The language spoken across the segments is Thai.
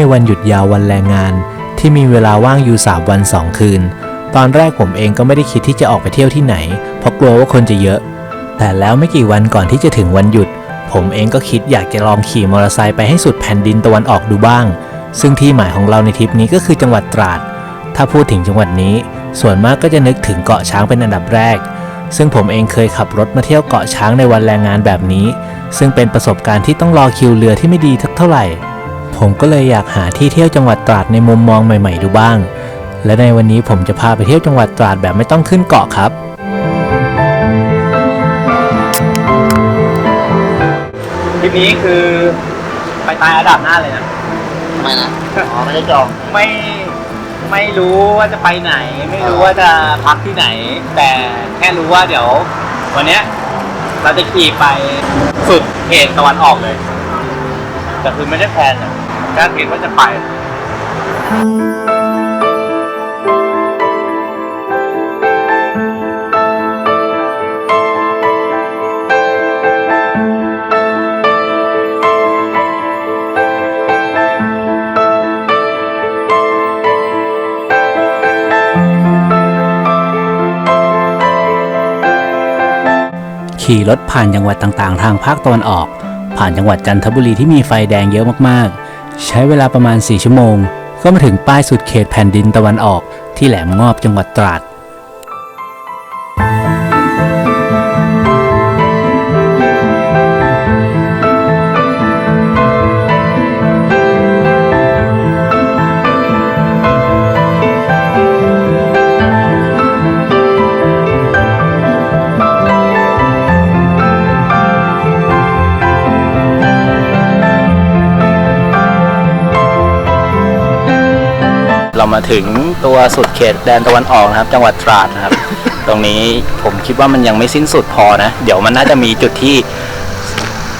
ในวันหยุดยาววันแรงงาน ที่มีเวลาว่างอยู่ 3 วัน 2 คืน ตอนแรกผมเองก็ไม่ได้คิดที่จะออกไปเที่ยวที่ไหน เพราะกลัวว่าคนจะเยอะ แต่แล้วไม่กี่วันก่อนที่จะถึงวันหยุด ผมเองก็คิดอยากจะลองขี่มอเตอร์ไซค์ไปให้สุดแผ่นดินตะวันออกดูบ้าง ซึ่งที่หมายของเราในทริปนี้ก็คือจังหวัดตราด ถ้าพูดถึงจังหวัดนี้ ส่วนมากก็จะนึกถึงเกาะช้างเป็นอันดับแรก ซึ่งผมเองเคยขับรถมาเที่ยวเกาะช้างในวันแรงงานแบบนี้ ซึ่งเป็นประสบการณ์ที่ต้องรอคิวเรือที่ไม่ดีสักเท่าไหร่ ผมก็เลยอยากหาที่เที่ยวจังหวัดตราดในมุมมองใหม่ๆดูบ้าง และในวันนี้ผมจะพาไปเที่ยวจังหวัดตราดแบบไม่ต้องขึ้นเกาะครับทริปนี้คือไปตายอันดับหน้าเลยนะ ทำไมนะ อ๋อ ไม่ได้จอง ไม่ไม่รู้ว่าจะไปไหน ไม่รู้ว่าจะพักที่ไหน แต่แค่รู้ว่าเดี๋ยว วันเนี้ยเราจะขี่ไปสุดเขตตะวันออกเลย แต่คือไม่ได้แพลนอะ แค่คิดว่าจะไปขี่รถผ่านจังหวัดต่างๆ ทางภาคตะวันออก ผ่านจังหวัดจันทบุรีที่มีไฟแดงเยอะมาก ใช้เวลาประมาณ 4 ชั่วโมง ก็มาถึงป้ายสุดเขตแผ่นดินตะวันออกที่แหลมงอบจังหวัดตราด มาถึงตัวสุดเขตแดนตะวันออกนะครับ จังหวัดตราดนะครับ ตรงนี้ผมคิดว่ามันยังไม่สิ้นสุดพอนะ เดี๋ยวมันน่าจะมีจุดที่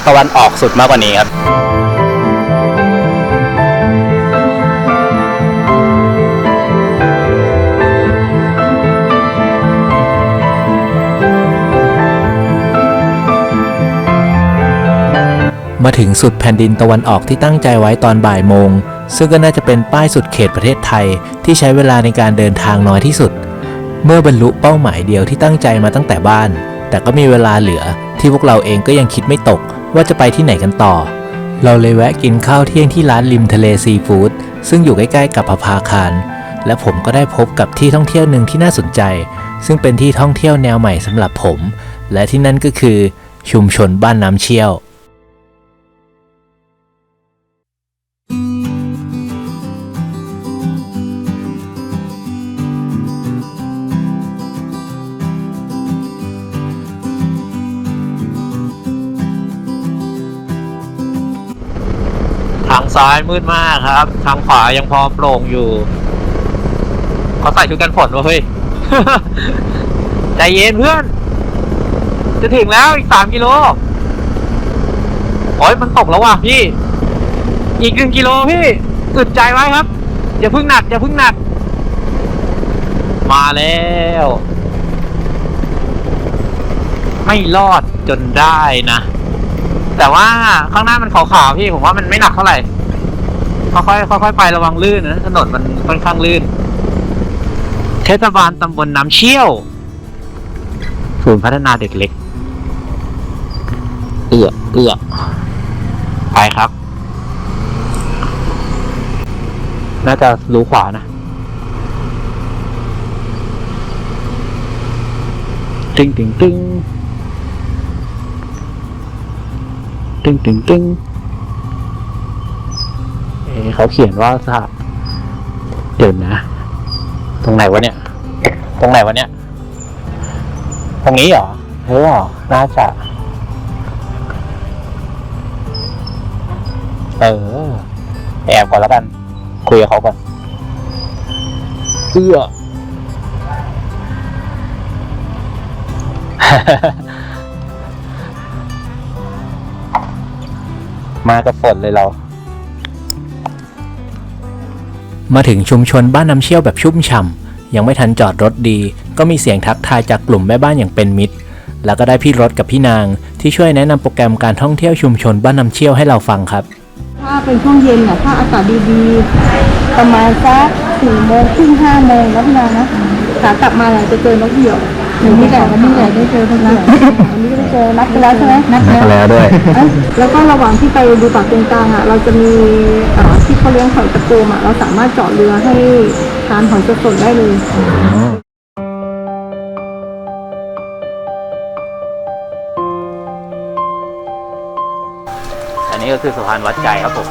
ตะวันออกสุดมากกว่านี้ครับมาถึงสุดแผ่นดินตะวันออกที่ตั้งใจไว้ตอนบ่ายโมง ซึ่งก็น่าจะเป็นป้ายสุดเขตประเทศไทยที่ใช้เวลาในการเดินทางน้อยที่สุด เมื่อบรรลุเป้าหมายเดียวที่ตั้งใจมาตั้งแต่บ้าน แต่ก็มีเวลาเหลือที่พวกเราเองก็ยังคิดไม่ตกว่าจะไปที่ไหนกันต่อ เราเลยแวะกินข้าวเที่ยงที่ร้านริมทะเลซีฟู้ดซึ่งอยู่ใกล้ๆกับพภาคาร และผมก็ได้พบกับที่ท่องเที่ยวหนึ่งที่น่าสนใจ ซึ่งเป็นที่ท่องเที่ยวแนวใหม่สำหรับผม และที่นั่นก็คือชุมชนบ้านน้ำเชี่ยวางซ้ายมืดมากครับ ทางขวายังพอโปร่งอยู่เขาใส่ชุดกันฝนวะเฮ้ย ใจเย็นเพื่อน จะถึงแล้วอีกสามกิโล โอ้ยมันตกแล้วว่ะพี่ อีกหนึ่งกิโลพี่อึดใจไว้ครับ อย่าพึ่งหนัก อย่าพึ่งหนัก มาแล้ว ไม่รอดจนได้นะ แต่ว่าข้างหน้ามันขาวๆพี่ผมว่ามันไม่หนักเท่าไหร่ค่อยๆค่อยๆไประวังลื่นนะถนนมันค่อนข้างลื่น เทศบาลตำบลน้ำเชี่ยวศูนย์พัฒนาเด็กเล็ก เอือเอือไปครับ น่าจะรู้ขวานะตึงตึงตึง ตึงตึงตึงเอ๊ะเขาเขียนว่าสถาเดี๋ยวนะ ตรงไหนวะเนี่ย ตรงไหนวะเนี่ย ตรงนี้เหรอเฮ้ยเหรอน่าจะเออแอบก่อนแล้วกัน คุยกับเขาก่อนเอื้อ มากับฝนเลยเรา มาถึงชุมชนบ้านน้ำเชี่ยวแบบชุ่มฉ่ำยังไม่ทันจอดรถดี ก็มีเสียงทักทายจากกลุ่มแม่บ้านอย่างเป็นมิตร แล้วก็ได้พี่รถกับพี่นาง ที่ช่วยแนะนำโปรแกรมการท่องเที่ยวชุมชนบ้านน้ำเชี่ยวให้เราฟังครับพาถ้าเป็นช่วงเย็นอะถ้าอากาศดีๆประมาณสักสี่โมงครึ่งห้าโมงแล้วพี่นานะขากลับมาเราจะเจอนกเหยี่ยว วันนี้แหละวันนี้แหละได้เจอนกเหยี่ยววันนี้ก็ได้เจอนัดกันแล้วใช่ไหมนัดนัดกันแล้วด้วยเอ้ยแล้วก็ระหว่างที่ไปดูปากเกงกลางอะ เราจะมีเอ่อที่เขาเลี้ยงหอยตะโกมอะเราสามารถเจาะเรือให้ทานหอยสดๆได้เลย อันนี้ก็คือสะพานวัดใจครับผม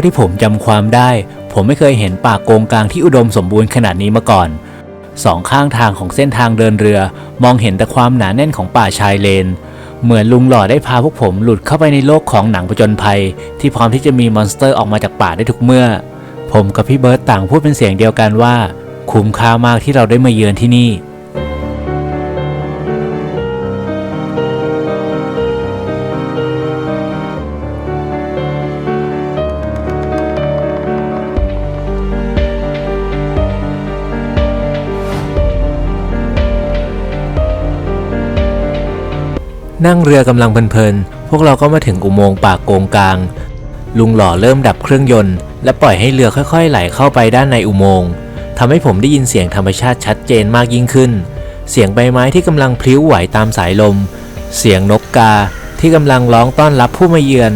ท่าที่ผมจำความได้ ผมไม่เคยเห็นป่าโกงกลางที่อุดมสมบูรณ์ขนาดนี้มาก่อนสองข้างทางของเส้นทางเดินเรือ มองเห็นแต่ความหนาแน่นของป่าชายเลน เหมือนลุงหล่อได้พาพวกผมหลุดเข้าไปในโลกของหนังผจญภัย ที่พร้อมที่จะมีมอนสเตอร์ออกมาจากป่าได้ทุกเมื่อ ผมกับพี่เบิร์ตต่างพูดเป็นเสียงเดียวกันว่า คุ้มค่ามากที่เราได้มาเยือนที่นี่ นั่งเรือกำลังเพลินๆ พวกเราก็มาถึงอุโมงค์ปากโกงกลาง ลุงหล่อเริ่มดับเครื่องยนต์ และปล่อยให้เรือค่อยๆ ไหลเข้าไปด้านในอุโมงค์ทำให้ผมได้ยินเสียงธรรมชาติชัดเจนมากยิ่งขึ้น เสียงใบไม้ที่กำลังพลิ้วไหวตามสายลม เสียงนกกาที่กำลังร้องต้อนรับผู้มาเยือน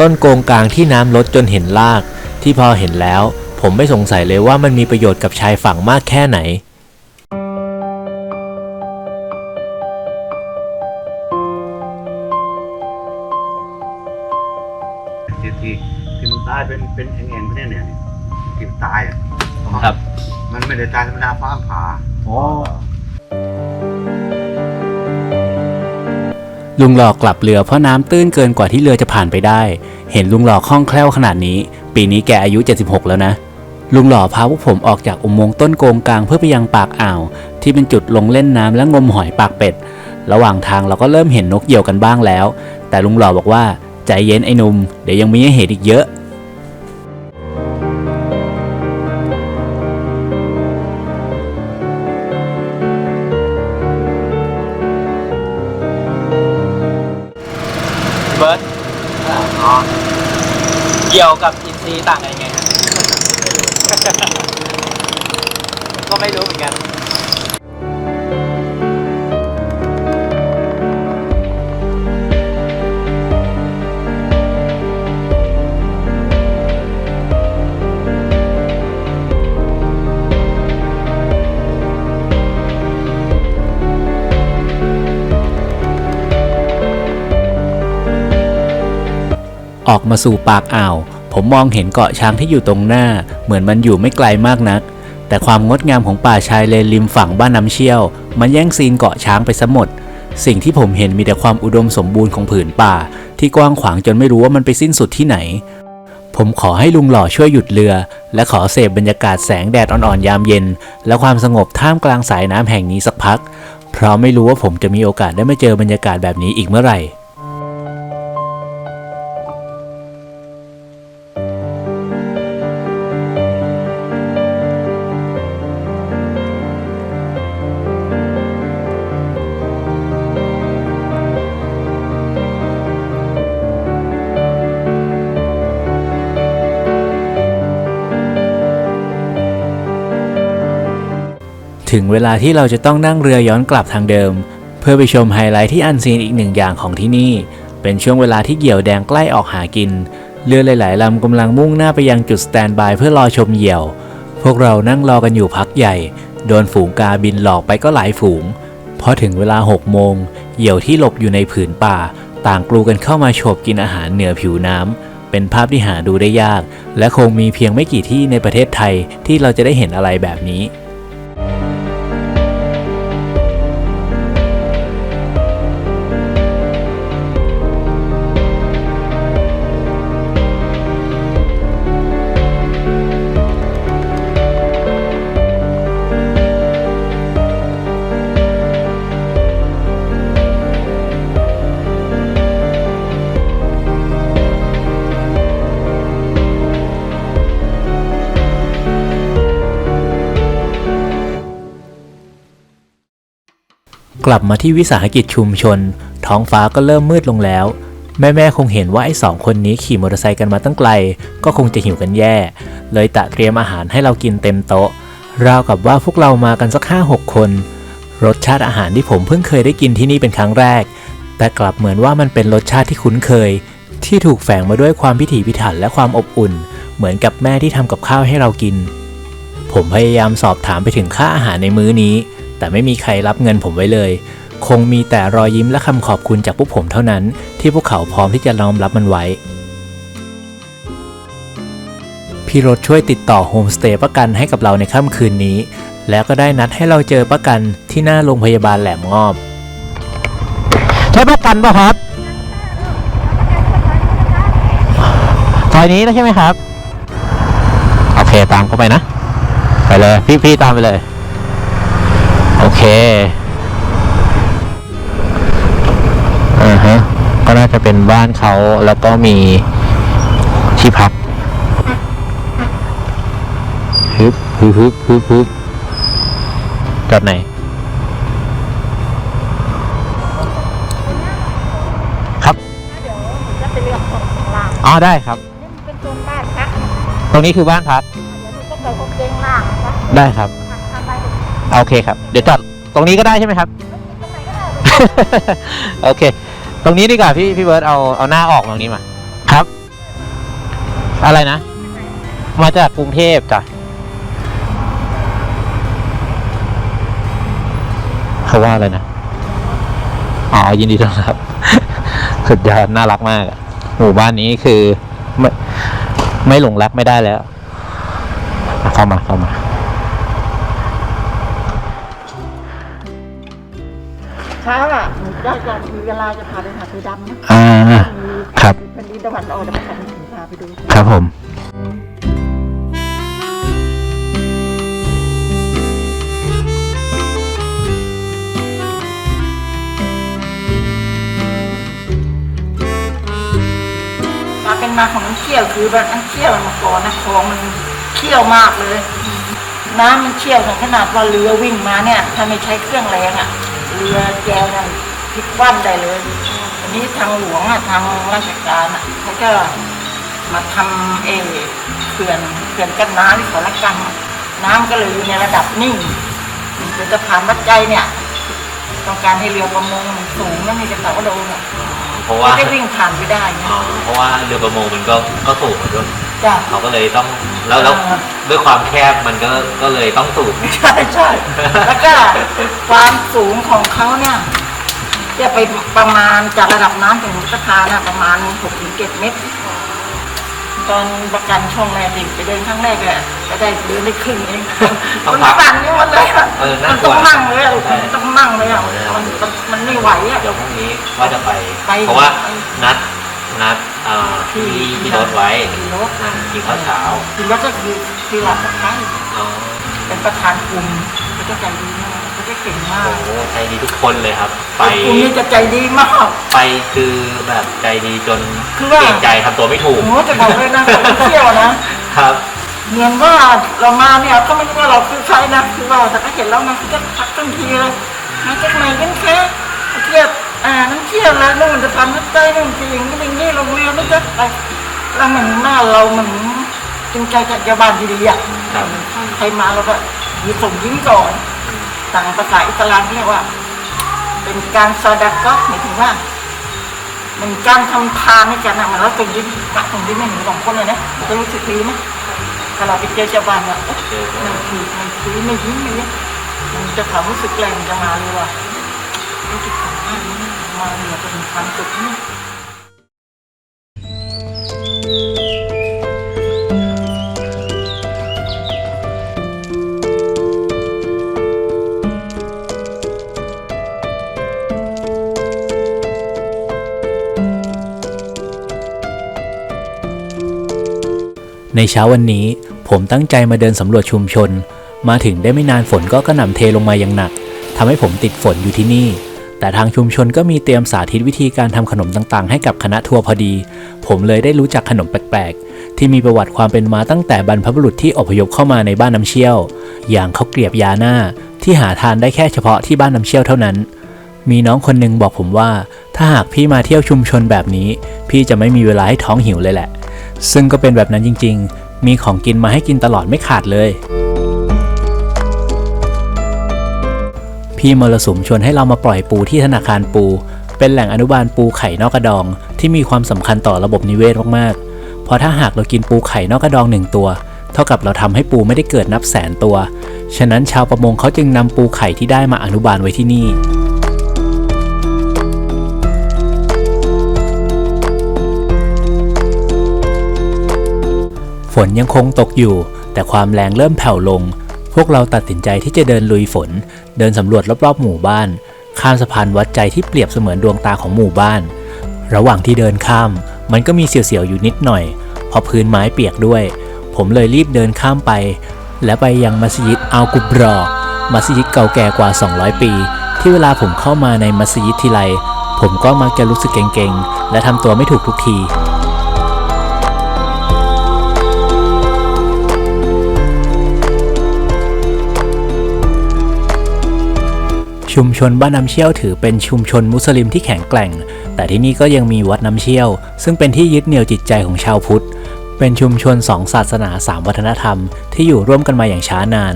ต้นโกงกลางที่น้ำลดจนเห็นราก ที่พอเห็นแล้ว ผมไม่สงสัยเลยว่ามันมีประโยชน์กับชายฝั่งมากแค่ไหน เป็นเป็นแอ่งๆพวกเนี้ยเนี่ยที่มันตายอะครับ มันไม่ได้ตายธรรมดาฟ้าผ่าลุงหลอกกลับเรือเพราะน้ำตื้นเกินกว่าที่เรือจะผ่านไปได้ เห็นลุงหลอกคล่องแคล่วขนาดนี้ ปีนี้แกอายุ 76 แล้วนะ ลุงหล่อพาพวกผมออกจากอุโมงค์ต้นโกงกลางเพื่อไปยังปากอ่าว ที่เป็นจุดลงเล่นน้ำและงมหอยปากเป็ด ระหว่างทางเราก็เริ่มเห็นนกเหยี่ยวกันบ้างแล้ว แต่ลุงหล่อบอกว่าใจเย็นไอ้หนุ่มเดี๋ยวยังมีให้เห็นอีกเยอะ ออกมาสู่ปากอ่าว ผมมองเห็นเกาะช้างที่อยู่ตรงหน้า เหมือนมันอยู่ไม่ไกลมากนัก แต่ความงดงามของป่าชายเลนริมฝั่งบ้านน้ำเชี่ยว มันแย่งซีนเกาะช้างไปซะหมด สิ่งที่ผมเห็นมีแต่ความอุดมสมบูรณ์ของผืนป่า ที่กว้างขวางจนไม่รู้ว่ามันไปสิ้นสุดที่ไหน ผมขอให้ลุงหล่อช่วยหยุดเรือ และขอเสพบรรยากาศแสงแดดอ่อนๆยามเย็น และความสงบท่ามกลางสายน้ำแห่งนี้สักพัก เพราะไม่รู้ว่าผมจะมีโอกาสได้มาเจอบรรยากาศแบบนี้อีกเมื่อไหร่ ถึงเวลาที่เราจะต้องนั่งเรือย้อนกลับทางเดิม เพื่อไปชมไฮไลท์ที่อันซีนอีกหนึ่งอย่างของที่นี่ เป็นช่วงเวลาที่เหยี่ยวแดงใกล้ออกหากิน เรือหลาย ๆลำกำลังมุ่งหน้าไปยังจุดสแตนบายเพื่อรอชมเหยี่ยว พวกเรานั่งรอกันอยู่พักใหญ่ โดนฝูงกาบินหลอกไปก็หลายฝูง พอถึงเวลา6โมงเหยี่ยวที่หลบอยู่ในผืนป่า ต่างกลูกันเข้ามาโฉบกินอาหารเหนือผิวน้ำเป็นภาพที่หาดูได้ยาก และคงมีเพียงไม่กี่ที่ในประเทศไทยที่เราจะได้เห็นอะไรแบบนี้ กลับมาที่วิสาหกิจชุมชน ท้องฟ้าก็เริ่มมืดลงแล้ว แม่ๆคงเห็นว่าไอ้สองคนนี้ขี่มอเตอร์ไซค์กันมาตั้งไกล ก็คงจะหิวกันแย่ เลยตะเตรียมอาหารให้เรากินเต็มโต๊ะ ราวกับว่าพวกเรามากันสักห้าหกคน รสชาติอาหารที่ผมเพิ่งเคยได้กินที่นี่เป็นครั้งแรก แต่กลับเหมือนว่ามันเป็นรสชาติที่คุ้นเคย ที่ถูกแฝงมาด้วยความพิถีพิถันและความอบอุ่น เหมือนกับแม่ที่ทำกับข้าวให้เรากิน ผมพยายามสอบถามไปถึงค่าอาหารในมื้อนี้ แต่ไม่มีใครรับเงินผมไว้เลย คงมีแต่รอยยิ้มและคำขอบคุณจากพวกผมเท่านั้น ที่พวกเขาพร้อมที่จะน้อมรับมันไว้พี่รถช่วยติดต่อโฮมสเตย์ประกันให้กับเราในค่ำคืนนี้ แล้วก็ได้นัดให้เราเจอประกันที่หน้าโรงพยาบาลแหลมงอบ ใช่ประกันป่ะครับซอยนี้นะใช่ไหมครับ โอเคตามเข้าไปนะ ไปเลย พี่พี่ตามไปเลยโอ เคอ่าฮะก็น่าจะเป็นบ้านเขาแล้วก็มีที่พักฮึบฮึบฮึบฮึบฮึบจอดไหนครับจะไปเลือกของล่างอ๋อได้ครับ นี่มันเป็นโซนบ้านพักตรงนี้คือบ้านพักเดี๋ยวนี้ก็เปิดโครงเกงล่างนะคะได้ครับทำไปตรงโอเคครับ เดี๋ยวจอดต รงนี้ก็ได้ใช่ไหมครับไหนก็ได้โอเค ตรงนี้ดีกว่าพี่พี่เบิร์ตเอาเอาหน้าออกตรงนี้มา ครับ อะไรนะ มาจากกรุงเทพจ้ะเขาว่าอะไรนะ อ๋อ ยินดีต้อนรับ สุดยอดน่ารักมากอะหมู่บ้านนี้คือ ไม่ไม่หลงรักไม่ได้แล้ว เข้ามาเข้ามา ได้จะมีเวลาจะพาไปหาซื้อดำนะอ่าครับเป็นดีตะวันออกแต่ไม่ทันถึงพาไปดู ครับผมมาเป็นมาของน้ำเชี่ยวคือแบบน้ำเชี่ยวมาก่อนนะคลองมันเชี่ยวมากเลย น้ำมันเชี่ยวถึงขนาดว่าเรือวิ่งมาเนี่ย ถ้าไม่ใช้เครื่องแรงอะ เรือแจวเนี่ยพ ลิกคว่ำได้เลยอันนี้ทางหลวงอะทางราชการอะเขาก็มาทำเอเขื่อนเขื่อนกั้นน้ำที่ขอละกันอะน้ำก็เลยอยู่ในระดับนิ่งเป็นสะพานวัดใจเนี่ย ต้องการให้เรือประมงมันสูงแล้วมีกระเสาโดนอะเพราะไม่ว่าได้วิ่งผ่านไปได้ไงอ๋อเพราะว่าเรือประมงมันก็ก็สูงด้วยจ้ะเขาก็เลยต้องแล้วแล้วอ่าด้วยความแคบมันก็ก็เลยต้องสูงใช่ใช่แล้วก็ความสูงของเขาเนี่ย จะไปประมาณจากระดับน้ำถึงสะพานน่ะประมาณหกถึงเจ็ดเมตร ตอนประกันช่วงแรกที่ไปเดินครั้งแรกอะก็ได้เดินได้ครึ่งเองต้องมันพักสั่นนี่หมันเลยอะเออมัน่านกลัต้ว องนั่งเลยอะใช่มันต้องนั่งเลยอะมันมันมันไม่ไหวอะเดี๋ยวพรุ่งนี้ว่าจะไป ไปเพราะว่านัดนัดเอ่อที่ที่รถไว้ขี่รถอ่ากินข้าวเช้าขี่รถก็คือคือหลับสักครั้งอ๋อเป็นประธานกลุ่มเขาจะใจดี มากเขาจะเก่งมากโอ้โหใจดีทุกคนเลยครับ ไปกลุ่มนี้จะใจดีมาก ไปคือแบบใจดีจนคือว่าเกรงใจทำตัวไม่ถูกโอ้โหจะบอกเลยนะเขาไปเที่ยวนะครับเหมือนว่าเรามาเนี่ยก็ไม่รู้ว่าเราคือใครนะคือว่าแต่ก็เห็นแล้วนะเขาจะทักทันทีเลยมาจากไหนกันแค่เทียบอ่านั่นเที่ยวแล้วนู่นจะทำนักใจนู่นจริงนี่อย่างนี้โรงเรียนนั่นจะไปเราเหมือนหน้าเราเหมือนจริงใจกับชาวบ้านดีๆอะครับใครมาเราก็ยิ้มส่งยิ้มก่อน ต่างภาษาอิสลามเรียกว่า เป็นการซอดาก็หมายถึงว่าเป็นการทำทานให้กันนะมือนเราส่งยิ้มพระส่งยิ้มให้หนูสองคนเลยนะจะรู้สึกดีไหมถ้าเราไปเจอชาบ้านเนี่ยมันคือมันคือไม่ยิ้มเลยเนี่ยมันจะความรู้สึกแรงจะมาเลยว่ะรู้สึกของท่านนี่มาเนี่ยเป็นความสุขนี่ ในเช้าวันนี้ผมตั้งใจมาเดินสำรวจชุมชน มาถึงได้ไม่นานฝนก็กระหน่ำเทลงมาอย่างหนักทำให้ผมติดฝนอยู่ที่นี่ แต่ทางชุมชนก็มีเตรียมสาธิตวิธีการทำขนมต่างๆ ให้กับคณะทัวร์พอดี ผมเลยได้รู้จักขนมแปลกๆ ที่มีประวัติความเป็นมาตั้งแต่บรรพบุรุษที่อพยพเข้ามาในบ้านน้ำเชี่ยว อย่างข้าวเกรียบยาหน้า ที่หาทานได้แค่เฉพาะที่บ้านน้ำเชี่ยวเท่านั้น มีน้องคนหนึ่งบอกผมว่า ถ้าหากพี่มาเที่ยวชุมชนแบบนี้ พี่จะไม่มีเวลาให้ท้องหิวเลยแหละ ซึ่งก็เป็นแบบนั้นจริง ๆ มีของกินมาให้กินตลอดไม่ขาดเลย พี่มรสุมชวนให้เรามาปล่อยปูที่ธนาคารปู เป็นแหล่งอนุบาลปูไข่นอกกระดอง ที่มีความสำคัญต่อระบบนิเวศมากๆ เพราะถ้าหากเรากินปูไข่นอกกระดองหนึ่งตัว เท่ากับเราทำให้ปูไม่ได้เกิดนับแสนตัว ฉะนั้นชาวประมงเขาจึงนำปูไข่ที่ได้มาอนุบาลไว้ที่นี่ นยังคงตกอยู่ แต่ความแรงเริ่มแผ่วลง พวกเราตัดสินใจที่จะเดินลุยฝน เดินสำรวจรอบๆหมู่บ้าน ข้ามสะพานวัดใจที่เปรียบเสมือนดวงตาของหมู่บ้าน ระหว่างที่เดินข้าม มันก็มีเสียวๆอยู่นิดหน่อย เพราะพื้นไม้เปียกด้วย ผมเลยรีบเดินข้ามไป และไปยังมัสยิดอัลกุบรอ มัสยิดเก่าแก่กว่า 200 ปี ที่เวลาผมเข้ามาในมัสยิดทีไรผมก็มักจะรู้สึกเก่งๆ และทำตัวไม่ถูกทุกที ชุมชนบ้านน้ำเชี่ยวถือเป็นชุมชนมุสลิมที่แข็งแกร่ง แต่ที่นี่ก็ยังมีวัดน้ำเชี่ยว ซึ่งเป็นที่ยึดเหนี่ยวจิตใจของชาวพุทธ เป็นชุมชนสองศาสนาสามวัฒนธรรม ที่อยู่ร่วมกันมาอย่างช้านาน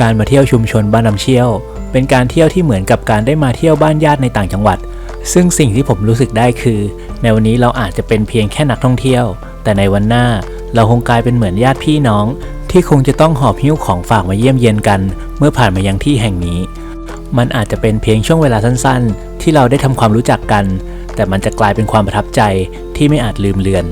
การมาเที่ยวชุมชนบ้านน้ำเชี่ยว เป็นการเที่ยวที่เหมือนกับการได้มาเที่ยวบ้านญาติในต่างจังหวัด ซึ่งสิ่งที่ผมรู้สึกได้คือ ในวันนี้เราอาจจะเป็นเพียงแค่นักท่องเที่ยว แต่ในวันหน้าเราคงกลายเป็นเหมือนญาติพี่น้อง ที่คงจะต้องหอบหิ้วของฝากมาเยี่ยมเยียนกัน เมื่อผ่านมายังที่แห่งนี้ มันอาจจะเป็นเพียงช่วงเวลาสั้นๆ ที่เราได้ทำความรู้จักกัน แต่มันจะกลายเป็นความประทับใจที่ไม่อาจลืมเลือน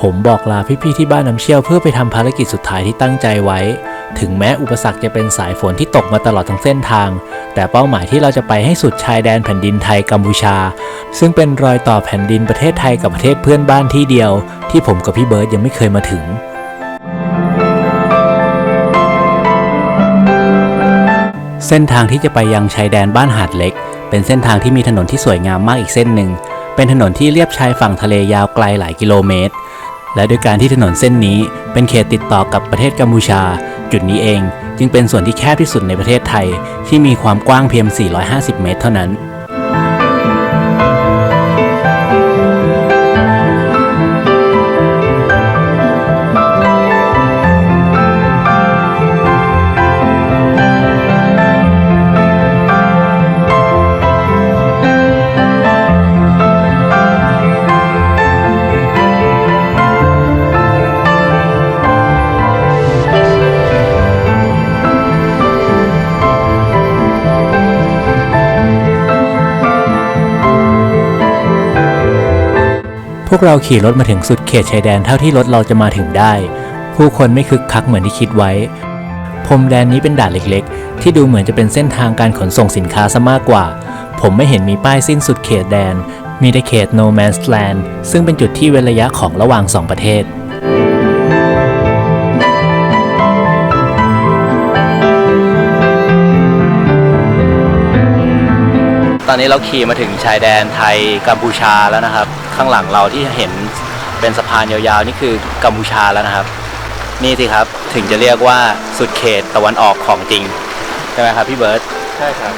ผมบอกลาพี่ๆที่บ้านน้ำเชี่ยวเพื่อไปทำภารกิจสุดท้ายที่ตั้งใจไว้ ถึงแม้อุปสรรคจะเป็นสายฝนที่ตกมาตลอดทั้งเส้นทาง แต่เป้าหมายที่เราจะไปให้สุดชายแดนแผ่นดินไทยกัมพูชา ซึ่งเป็นรอยต่อแผ่นดินประเทศไทยกับประเทศเพื่อนบ้านที่เดียว ที่ผมกับพี่เบิร์ดยังไม่เคยมาถึงเส้นทางที่จะไปยังชายแดนบ้านหาดเล็ก เป็นเส้นทางที่มีถนนที่สวยงามมากอีกเส้นหนึ่ง เป็นถนนที่เลียบชายฝั่งทะเลยาวไกลหลายกิโลเมตร และด้วยการที่ถนนเส้นนี้เป็นเขตติดต่อกับประเทศกัมพูชา จุดนี้เอง จึงเป็นส่วนที่แคบที่สุดในประเทศไทย ที่มีความกว้างเพียง 450 เมตร เท่านั้น กเราขี่รถมาถึงสุดเขตชายแดนเท่าที่รถเราจะมาถึงได้ ผู้คนไม่คึกคักเหมือนที่คิดไว้ พรมแดนนี้เป็นด่านเล็กๆ ที่ดูเหมือนจะเป็นเส้นทางการขนส่งสินค้าซะมากกว่า ผมไม่เห็นมีป้ายสิ้นสุดเขตแดน มีแต่เขต no man's land ซึ่งเป็นจุดที่เว้นระยะของระหว่างสองประเทศตอนนี้เราขี่มาถึงชายแดนไทยกัมพูชาแล้วนะครับ ข้างหลังเราที่เห็นเป็นสะพานยาวๆนี่คือกัมพูชาแล้วนะครับ นี่สิครับถึงจะเรียกว่าสุดเขตตะวันออกของจริง ใช่ไหมครับพี่เบิร์ตใช่ครับ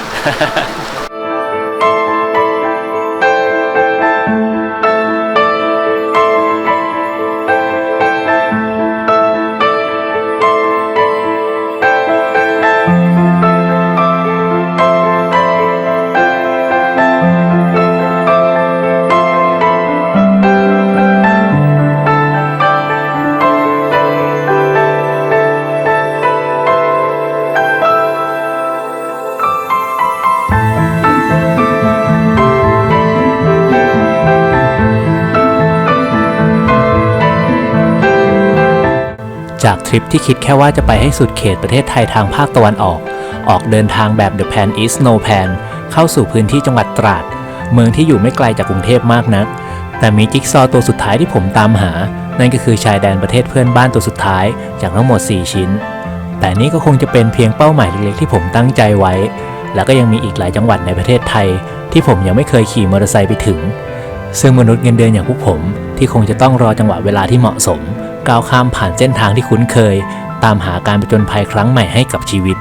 ริปที่คิดแค่ว่าจะไปให้สุดเขตประเทศไทยทางภาคตะวันออก ออกเดินทางแบบ The Pan east No Pan เข้าสู่พื้นที่จังหวัดตราด เมืองที่อยู่ไม่ไกลจากกรุงเทพมากนัก แต่มีจิ๊กซอตัวสุดท้ายที่ผมตามหา นั่นก็คือชายแดนประเทศเพื่อนบ้านตัวสุดท้ายจากทั้งหมด 4 ชิ้น แต่นี่ก็คงจะเป็นเพียงเป้าหมายเล็กๆที่ผมตั้งใจไว้ แล้วก็ยังมีอีกหลายจังหวัดในประเทศไทย ที่ผมยังไม่เคยขี่มอเตอร์ไซค์ไปถึง ซึ่งมนุษย์เงินเดือนอย่างพวกผม ที่คงจะต้องรอจังหวะเวลาที่เหมาะสม ก้าวข้ามผ่านเส้นทางที่คุ้นเคย ตามหาการประจนภัยครั้งใหม่ให้กับชีวิต